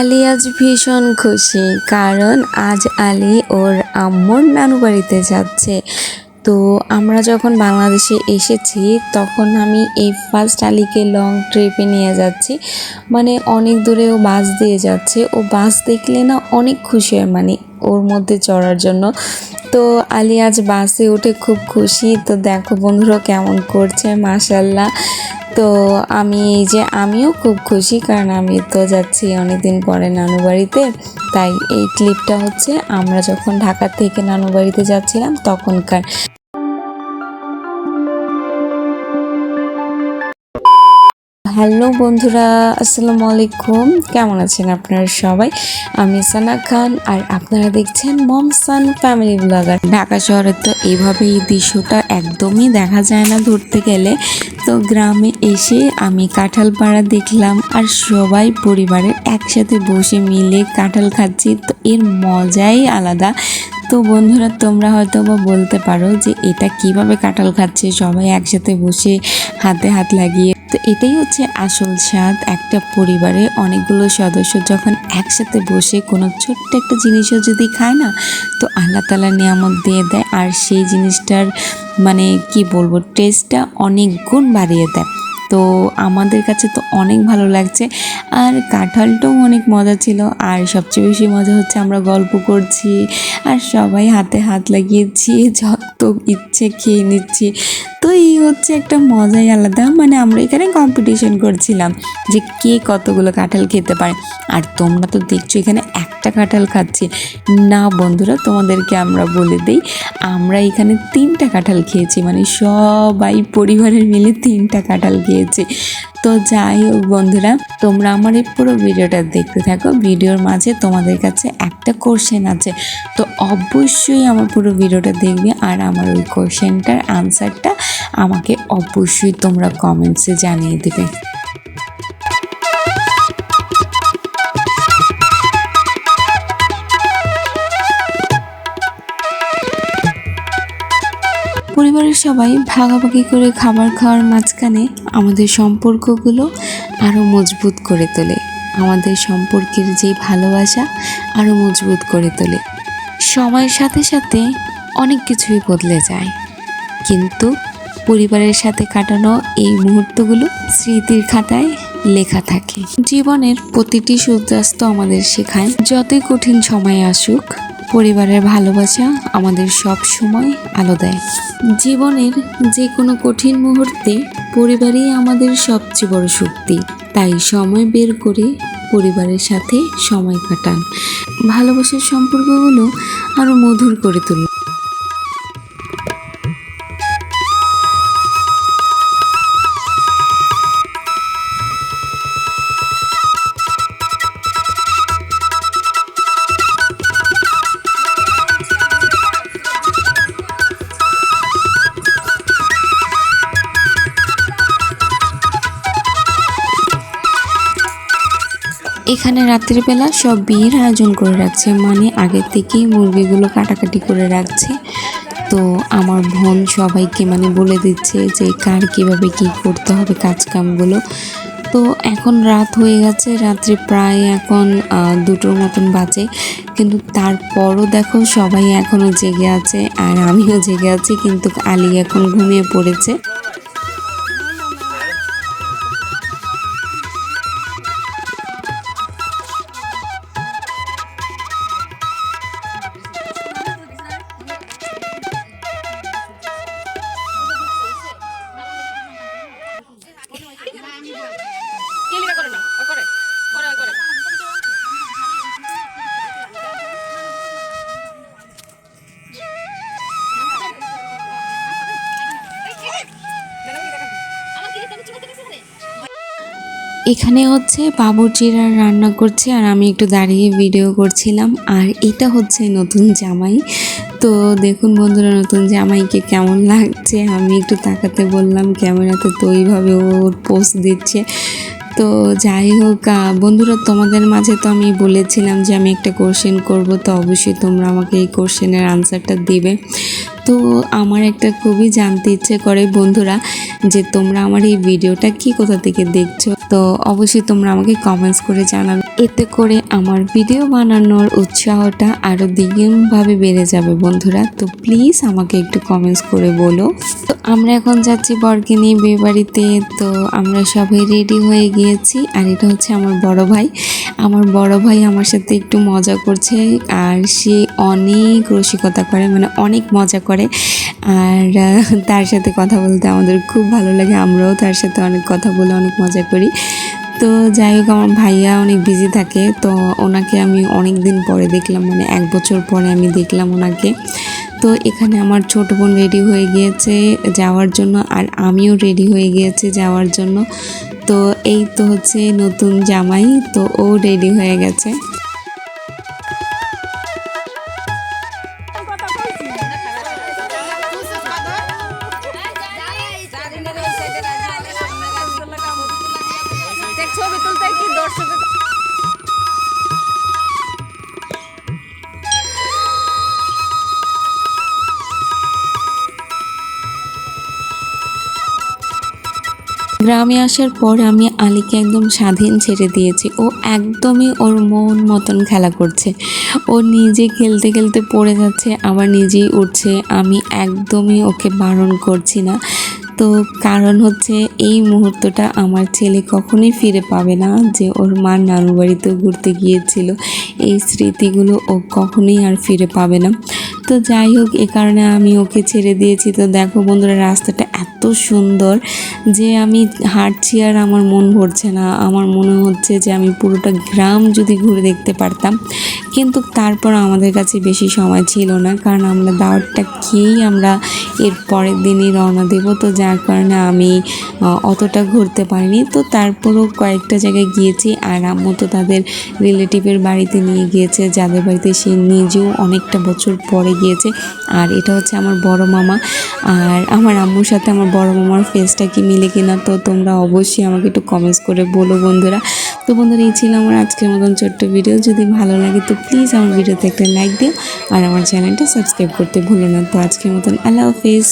আলী আজ ভীষণ খুশি, কারণ আজ আলী ওর আম্মুর নানু বাড়িতে যাচ্ছে। তো আমরা যখন বাংলাদেশে এসেছি, তখন আমি এই ফার্স্ট আলীকে লং ট্রিপে নিয়ে যাচ্ছি। মানে অনেক দূরে ও বাস দিয়ে যাচ্ছে। ও বাস দেখলে না অনেক খুশি হয় মানে ওর মধ্যে চড়ার জন্য। তো আলী আজ বাসে উঠে খুব খুশি। তো দেখো বন্ধুরা কেমন করছে মাসাল্লাহ তো আমি এই যে আমিও খুব খুশি কারণ আমি তো যাচ্ছি অনেকদিন পরে নানু বাড়িতে। তাই এই ক্লিপটা হচ্ছে আমরা যখন ঢাকা থেকে নানু বাড়িতে যাচ্ছিলাম তখনকার। হ্যালো বন্ধুরা, আসসালামু আলাইকুম। কেমন আছেন আপনারা সবাই? আমি সানা খান আর আপনারা দেখছেন mom son family blogger. Dhaka শহরে তো এইভাবে এই দৃশ্যটা একদমই দেখা যায় না ধরতে গেলে। তো গ্রামে এসে আমি কাঁঠাল পাড়া দেখলাম আর সবাই পরিবারের একসাথে বসে মিলে কাঁঠাল খাচ্ছি। তো এর মজাই আলাদা। তো বন্ধুরা, তোমরা হয়তো বা বলতে পারো যে এটা কীভাবে কাঁঠাল খাচ্ছে? সবাই একসাথে বসে হাতে হাত লাগিয়ে। তো এটাই হচ্ছে আসল স্বাদ। একটা পরিবারে অনেকগুলো সদস্য যখন একসাথে বসে কোনো ছোট্ট একটা জিনিসও যদি খায় না, তো আল্লাহ তালা নিয়ামত দিয়ে দেয়। আর সেই জিনিসটার মানে কি বলব টেস্টটা অনেক গুণ বাড়িয়ে দেয়। তো আমাদের কাছে তো অনেক ভালো লাগছে। আর কাঁঠালটাও অনেক মজা ছিল। আর সবচেয়ে বেশি মজা হচ্ছে আমরা গল্প করছি। আর সবাই হাতে হাত লাগিয়েছি, যত ইচ্ছে খেয়ে নিচ্ছি। তো এই হচ্ছে একটা মজাই আলাদা। মানে আমরা এখানে কম্পিটিশন করছিলাম যে কে কতগুলো কাঁঠাল খেতে পারে। আর তোমরা তো দেখছ এখানে একটা কাঁঠাল খাচ্ছি। না বন্ধুরা, তোমাদেরকে আমরা বলে দিই, আমরা এখানে তিনটা কাঁঠাল খেয়েছি। মানে সবাই পরিবারের মিলে তিনটা কাঁঠাল খেয়েছি। তো যাই হোক বন্ধুরা, তোমরা আমার এই পুরো ভিডিওটা দেখতে থাকো। ভিডিওর মাঝে তোমাদের কাছে একটা কোশ্চেন আছে। তো অবশ্যই আমার পুরো ভিডিওটা দেখবে আর আমার ওই কোশ্চেনটার আনসারটা আমাকে অবশ্যই তোমরা কমেন্টসে জানিয়ে দেবে। পরিবারের সবাই ভাগাভাগি করে খাবার খাওয়ার মাঝখানে আমাদের সম্পর্কগুলো আরও মজবুত করে তোলে। আমাদের সম্পর্কের যে ভালোবাসা আরও মজবুত করে তোলে। সময়ের সাথে সাথে অনেক কিছুই বদলে যায়। কিন্তু পরিবারের সাথে কাটানো এই মুহূর্তগুলো স্মৃতির খাতায় লেখা থাকে। জীবনের প্রতিটি সূর্যাস্ত আমাদের শেখায়, যতই কঠিন সময় আসুক পরিবারের ভালোবাসা আমাদের সব সময় আলো দেয়। জীবনের যে কোনো কঠিন মুহূর্তে পরিবারই আমাদের সবচেয়ে বড় শক্তি। তাই সময় বের করে পরিবারের সাথে সময় কাটান। ভালোবাসার সম্পর্কগুলো আরও মধুর করে তুলুন। এখানে রাত্রিবেলা সব বিয়ের আয়োজন করে রাখছে। মানে আগের থেকেই মুরগিগুলো কাটাকাটি করে রাখছে। তো আমার বোন সবাইকে মানে বলে দিচ্ছে যে কার কীভাবে কী করতে হবে কাজকামগুলো। তো এখন রাত হয়ে গেছে, রাত্রি প্রায় এখন দুটোর মতন বাজে। কিন্তু তারপরও দেখো সবাই এখনও জেগে আছে আর আমিও জেগে আছি, কিন্তু আলী এখন ঘুমিয়ে পড়েছে। এখানে হচ্ছে বাবুর্চিরা রান্না করছে আর আমি একটু দাঁড়িয়ে ভিডিও করছিলাম। আর এটা হচ্ছে নতুন জামাই। তো দেখুন বন্ধুরা, নতুন জামাইকে কেমন লাগছে? আমি একটু তাকাতে বললাম, ক্যামেরাতে তো ওইভাবে ওর পোস্ট দিচ্ছে। তো যাই হোক বন্ধুরা, তোমাদের মাঝে তো আমি বলেছিলাম যে আমি একটা কোশ্চেন করব, তো অবশ্যই তোমরা আমাকে এই কোশ্চেনের আনসারটা দিবে। তো আমার একটা খুবই জানতে ইচ্ছে করে বন্ধুরা যে তোমরা আমার এই ভিডিওটা কি কোথা থেকে দেখছ? তো অবশ্যই তোমরা আমাকে কমেন্টস করে জানাবে। এতে করে আমার ভিডিও বানানোর উৎসাহটা আরও দ্বিগুণভাবে বেড়ে যাবে বন্ধুরা। তো প্লিজ আমাকে একটু কমেন্টস করে বলো। তো আমরা এখন যাচ্ছি বরকে নিয়ে বিয়ে বাড়িতে, তো আমরা সবাই রেডি হয়ে গিয়েছি। আর এটা হচ্ছে আমার বড় ভাই। আমার বড় ভাই আমার সাথে একটু মজা করছে, আর সে অনেক রসিকতা করে মানে অনেক মজা করে। আর তার সাথে কথা বলতে আমাদের খুব ভালো লাগে, আমরাও তার সাথে অনেক কথা বলে অনেক মজা করি। তো যাই হোক, আমার ভাইয়া অনেক বিজি থাকে, তো ওনাকে আমি অনেক দিন পরে দেখলাম মানে এক বছর পরে আমি দেখলাম ওনাকে। তো এখানে আমার ছোট বোন রেডি হয়ে গিয়েছে যাওয়ার জন্য আর আমিও রেডি হয়ে গিয়েছি যাওয়ার জন্য। তো এই তো হচ্ছে নতুন জামাই, তো ও রেডি হয়ে গেছে। গ্রামে আসার পর আমি আলীকে একদম স্বাধীন ছেড়ে দিয়েছি। ও একদমই ওর মন মতন খেলা করছে। ও নিজে খেলতে খেলতে পড়ে যাচ্ছে, আবার নিজেই উঠছে। আমি একদমই ওকে বারণ করছি না। তো কারণ হচ্ছে এই মুহূর্তটা আমার ছেলে কখনোই ফিরে পাবে না যে ওর মা নানু বাড়িতে ঘুরতে গিয়েছিল। এই স্মৃতিগুলো ও কখনোই আর ফিরে পাবে না। তো যাই হোক, এ কারণে আমি ওকে ছেড়ে দিয়েছি। তো দেখো বন্ধুরা, রাস্তাটা এত সুন্দর যে আমি হাঁটছি আর আমার মন ভরছে না। আমার মনে হচ্ছে যে আমি পুরোটা গ্রাম যদি ঘুরে দেখতে পারতাম। কিন্তু তারপর আমাদের কাছে বেশি সময় ছিল না, কারণ আমরা দাওয়াতটা খেয়েই আমরা এর পরের দিনই রওনা দেব। তো যার কারণে আমি অতটা ঘুরতে পারিনি। তো তারপরও কয়েকটা জায়গায় গিয়েছি আর আম্মু তো তাদের রিলেটিভের বাড়িতে নিয়ে গিয়েছে, যাদের বাড়িতে সে নিজেও অনেকটা বছর পরে গিয়েছে। আর এটা হচ্ছে আমার বড় মামা। আর আমার আম্মুর সাথে আমার বড় মামার ফেসটা কি মিলে কিনা, তো তোমরা অবশ্যই আমাকে একটু কমেন্টস করে বলো বন্ধুরা। তো বন্ধুরা, এই ছিল আমার আজকের মতন ছোট্ট ভিডিও যদি ভালো লাগে তো প্লিজ আমার ভিডিওতে একটা লাইক দিও আর আমার চ্যানেলটা সাবস্ক্রাইব করতে ভুলো না। তো আজকের মতন আল্লাহ হাফিজ।